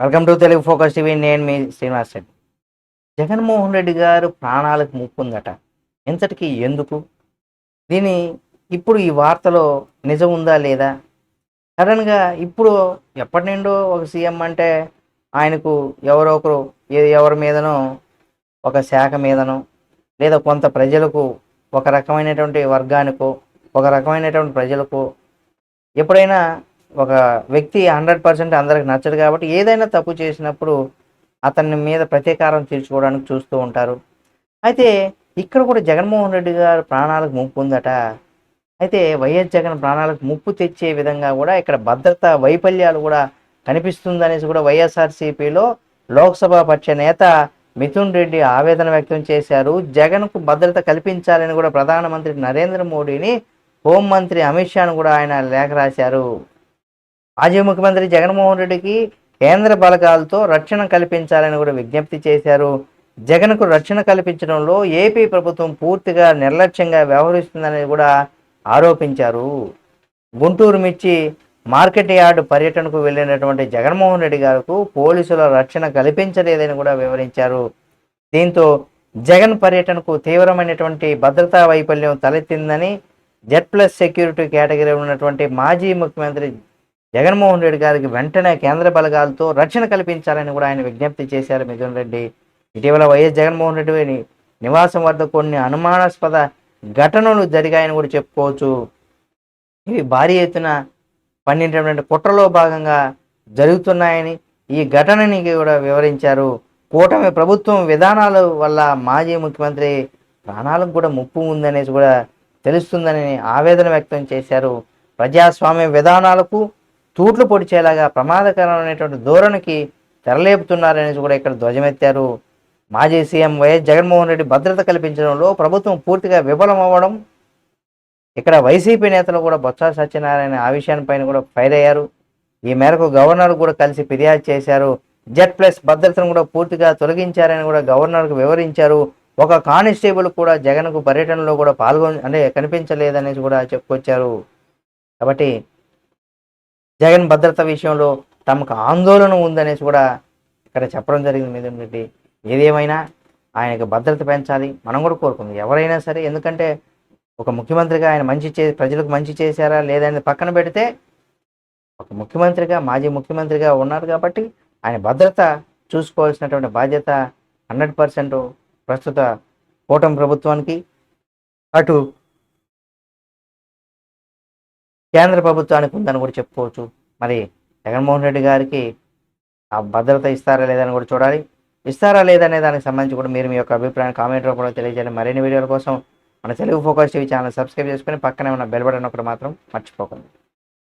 Welcome to Telugu focus TV. నేను మీ శ్రీనివాస్ రెడ్డి. జగన్మోహన్ రెడ్డి గారు ప్రాణాలకు ముప్పుందట. ఇంతటికి ఎందుకు? దీని ఇప్పుడు ఈ వార్తలో నిజం ఉందా లేదా? సడన్గా ఇప్పుడు ఎప్పటి నుండో ఒక సీఎం అంటే ఆయనకు ఎవరో ఒకరు ఏ- ఎవరి మీదనో ఒక శాఖ మీదనో లేదా కొంత ప్రజలకు ఒక రకమైనటువంటి వర్గానికో ఒక రకమైనటువంటి ప్రజలకు ఎప్పుడైనా ఒక వ్యక్తి హండ్రెడ్ పర్సెంట్ అందరికి నచ్చదు కాబట్టి ఏదైనా తప్పు చేసినప్పుడు అతని మీద ప్రతీకారం తీర్చుకోవడానికి చూస్తూ ఉంటారు. అయితే ఇక్కడ కూడా జగన్మోహన్ రెడ్డి గారు ప్రాణాలకు ముప్పు ఉందట. అయితే వైఎస్ జగన్ ప్రాణాలకు ముప్పు తెచ్చే విధంగా కూడా ఇక్కడ భద్రత వైఫల్యాలు కూడా కనిపిస్తుందనేసి కూడా వైఎస్ఆర్సీపీలో లోక్సభ పక్ష నేత మిథున్ రెడ్డి ఆవేదన వ్యక్తం చేశారు. జగన్కు భద్రత కల్పించాలని కూడా ప్రధానమంత్రి నరేంద్ర మోడీని హోంమంత్రి అమిత్ షాను కూడా ఆయన లేఖ రాశారు. మాజీ ముఖ్యమంత్రి జగన్మోహన్ రెడ్డికి కేంద్ర బలగాలతో రక్షణ కల్పించాలని కూడా విజ్ఞప్తి చేశారు. జగన్కు రక్షణ కల్పించడంలో ఏపీ ప్రభుత్వం పూర్తిగా నిర్లక్ష్యంగా వ్యవహరిస్తుందని కూడా ఆరోపించారు. గుంటూరు మిర్చి మార్కెట్ యార్డు పర్యటనకు వెళ్ళినటువంటి జగన్మోహన్ రెడ్డి గారికి పోలీసుల రక్షణ కల్పించలేదని కూడా వివరించారు. దీంతో జగన్ పర్యటనకు తీవ్రమైనటువంటి భద్రతా వైఫల్యం తలెత్తిందని జెడ్ ప్లస్ సెక్యూరిటీ కేటగిరీలో ఉన్నటువంటి మాజీ ముఖ్యమంత్రి జగన్మోహన్ రెడ్డి గారికి వెంటనే కేంద్ర బలగాలతో రక్షణ కల్పించాలని కూడా ఆయన విజ్ఞప్తి చేశారు మిథున్ రెడ్డి. ఇటీవల వైఎస్ జగన్మోహన్ రెడ్డి నివాసం వద్ద కొన్ని అనుమానాస్పద ఘటనలు జరిగాయని కూడా చెప్పుకోవచ్చు. ఇవి భారీ ఎత్తున పన్నెండు కుట్రలో భాగంగా జరుగుతున్నాయని ఈ ఘటనని కూడా వివరించారు. కూటమి ప్రభుత్వం విధానాల వల్ల మాజీ ముఖ్యమంత్రి ప్రాణాలకు కూడా ముప్పు ఉందనేసి కూడా తెలుస్తుందని ఆవేదన వ్యక్తం చేశారు. ప్రజాస్వామ్య విధానాలకు తూట్లు పొడిచేలాగా ప్రమాదకరమైనటువంటి ధోరణికి తెరలేపుతున్నారనేసి కూడా ఇక్కడ ధ్వజమెత్తారు. మాజీ సీఎం వైఎస్ జగన్మోహన్ రెడ్డి భద్రత కల్పించడంలో ప్రభుత్వం పూర్తిగా విఫలమవ్వడం ఇక్కడ వైసీపీ నేతలు కూడా బొత్స సత్యనారాయణ ఆ కూడా ఫైర్ అయ్యారు. ఈ మేరకు గవర్నర్ కూడా కలిసి ఫిర్యాదు చేశారు. జెడ్ ప్లస్ భద్రతను కూడా పూర్తిగా తొలగించారని కూడా గవర్నర్కు వివరించారు. ఒక కానిస్టేబుల్ కూడా జగన్కు పర్యటనలో కూడా పాల్గొని అంటే కనిపించలేదనేసి కూడా చెప్పుకొచ్చారు. కాబట్టి జగన్ భద్రత విషయంలో తమకు ఆందోళన ఉందనేసి కూడా ఇక్కడ చెప్పడం జరిగింది మిథున్ రెడ్డి. ఏదేమైనా ఆయనకు భద్రత పెంచాలి మనం కూడా కోరుకుంది. ఎవరైనా సరే ఎందుకంటే ఒక ముఖ్యమంత్రిగా ఆయన మంచి చే ప్రజలకు మంచి చేశారా లేదనేది పక్కన పెడితే ఒక ముఖ్యమంత్రిగా మాజీ ముఖ్యమంత్రిగా ఉన్నారు కాబట్టి ఆయన భద్రత చూసుకోవాల్సినటువంటి బాధ్యత హండ్రెడ్ పర్సెంట్ ప్రస్తుత కూటమి ప్రభుత్వానికి. అటు కేంద్ర ప్రభుత్వానికి ఉందని కూడా చెప్పుకోవచ్చు. మరి జగన్మోహన్ రెడ్డి గారికి ఆ భద్రత ఇస్తారా లేదని కూడా చూడాలి. ఇస్తారా లేదనే దానికి సంబంధించి కూడా మీరు మీ యొక్క అభిప్రాయం కామెంట్ రూపంలో తెలియజేయండి. మరిన్ని వీడియోల కోసం మన Telugu focus TV channel subscribe చేసుకొని పక్కనే ఉన్న బెల్ బటన్ ఒకటి మాత్రం మర్చిపోకండి.